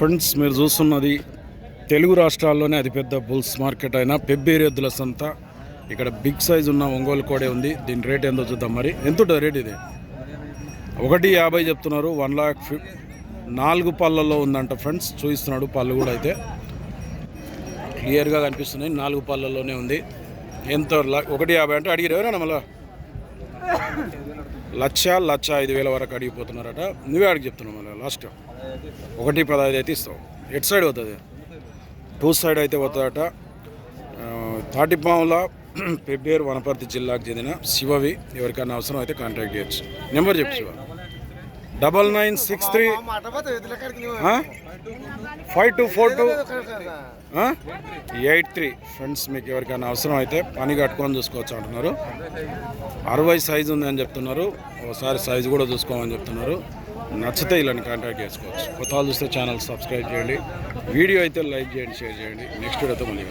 Friends మీరు చూస్తున్నది తెలుగు రాష్ట్రాల్లోనే అతిపెద్ద బుల్స్ మార్కెట్ అయిన పెబ్బేరెద్దుల సంత. ఇక్కడ బిగ్ సైజ్ ఉన్న ఒంగోలు కోడే ఉంది. దీని రేట్ ఎంతో చూద్దాం మరి. ఎంత ఉంటుంది రేట్ ఇది? ఒకటి యాభై చెప్తున్నారు. వన్ లాక్ ఫిఫ్ నాలుగు పళ్ళల్లో ఉందంట ఫ్రెండ్స్. చూపిస్తున్నాడు పళ్ళు కూడా అయితే. క్లియర్గా కనిపిస్తున్నాయి. నాలుగు పళ్ళల్లోనే ఉంది. ఎంత ఒకటి యాభై అంటే అడిగిరు ఎవరైనా లక్ష లక్ష ఐదు వేల వరకు అడిగిపోతున్నారట. నువ్వే అడిగి చెప్తున్నావు మళ్ళీ లాస్ట్ ఒకటి పదహైదు అయితే ఇస్తావు. ఎటు సైడ్ అవుతుంది టూ సైడ్ అయితే పోతుందట. తాటిపాముల పెబ్బేరు వనపర్తి జిల్లాకు చెందిన శివవి ఎవరికైనా అవసరం అయితే కాంటాక్ట్ చేయొచ్చు. నెంబర్ చెప్పు Shiva. Double nine six three five two four two eight three. Friends మీకు ఎవరికైనా అవసరం అయితే పని కట్టుకొని చూసుకోవచ్చు అంటున్నారు. అరవై సైజు ఉంది అని చెప్తున్నారు. ఒకసారి సైజు కూడా చూసుకోమని చెప్తున్నారు. నచ్చితే ఇలాని కాంటాక్ట్ చేసుకోవచ్చు. కొత్త చూస్తే ఛానల్ సబ్స్క్రైబ్ చేయండి. వీడియో అయితే లైక్ చేయండి షేర్ చేయండి. నెక్స్ట్ వీడియోతో మళ్ళీ.